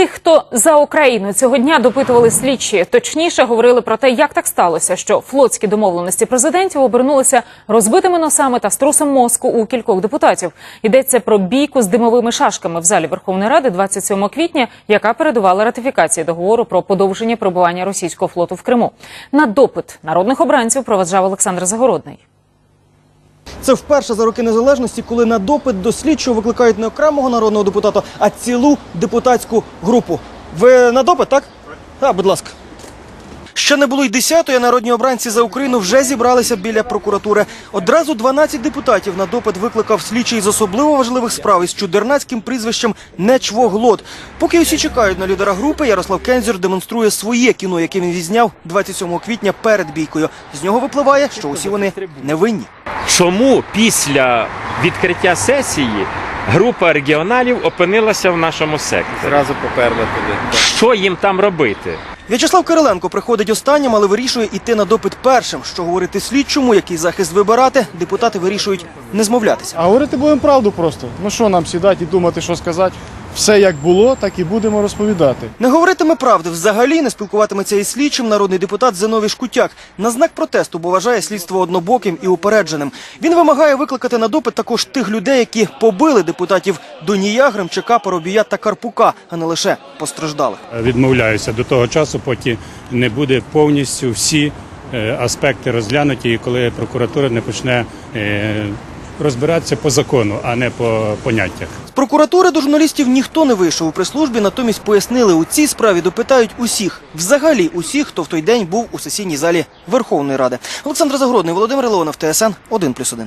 Тих, хто за Україну цього дня допитували слідчі, точніше говорили про те, як так сталося, що флотські домовленості президентів обернулися розбитими носами та струсом мозку у кількох депутатів. Йдеться про бійку з димовими шашками в залі Верховної Ради 27 квітня, яка передувала ратифікації договору про подовження перебування російського флоту в Криму. На допит народних обранців проведжав Олександр Загородний. Це вперше за роки незалежності, коли на допит до слідчого викликають не окремого народного депутата, а цілу депутатську групу. Ви на допит, так? Так, будь ласка. Ще не було й десятої, а народні обранці за Україну вже зібралися біля прокуратури. Одразу 12 депутатів на допит викликав слідчий з особливо важливих справ із чудернацьким прізвищем Нечвоглот. Поки усі чекають на лідера групи, Ярослав Кензюр демонструє своє кіно, яке він відзняв 27 квітня перед бійкою. З нього випливає, що усі вони невинні. Чому після відкриття сесії група регіоналів опинилася в нашому секторі? Зразу поперли туди. Що їм там робити? В'ячеслав Кириленко приходить останнім, але вирішує йти на допит першим. Що говорити слідчому, який захист вибирати, депутати вирішують не змовлятися. А говорити будемо правду просто. Ну що нам сідати і думати, що сказати? Все як було, так і будемо розповідати. Не говоритиме правди взагалі, не спілкуватиметься із слідчим народний депутат Зиновій Шкутяк. На знак протесту, бо вважає слідство однобоким і упередженим. Він вимагає викликати на допит також тих людей, які побили депутатів Донія, Гремчака, Поробія та Карпука, а не лише постраждалих. відмовляюся до того часу, поки не буде повністю всі е, аспекти розглянуті, і коли прокуратура не почне е, розбиратися по закону, а не по поняттях. З прокуратури до журналістів ніхто не вийшов у прес-службі, натомість пояснили, у цій справі допитають усіх, взагалі усіх, хто в той день був у сесійній залі Верховної Ради. Олександр Загородний, Володимир Леонов, ТСН 1+,1.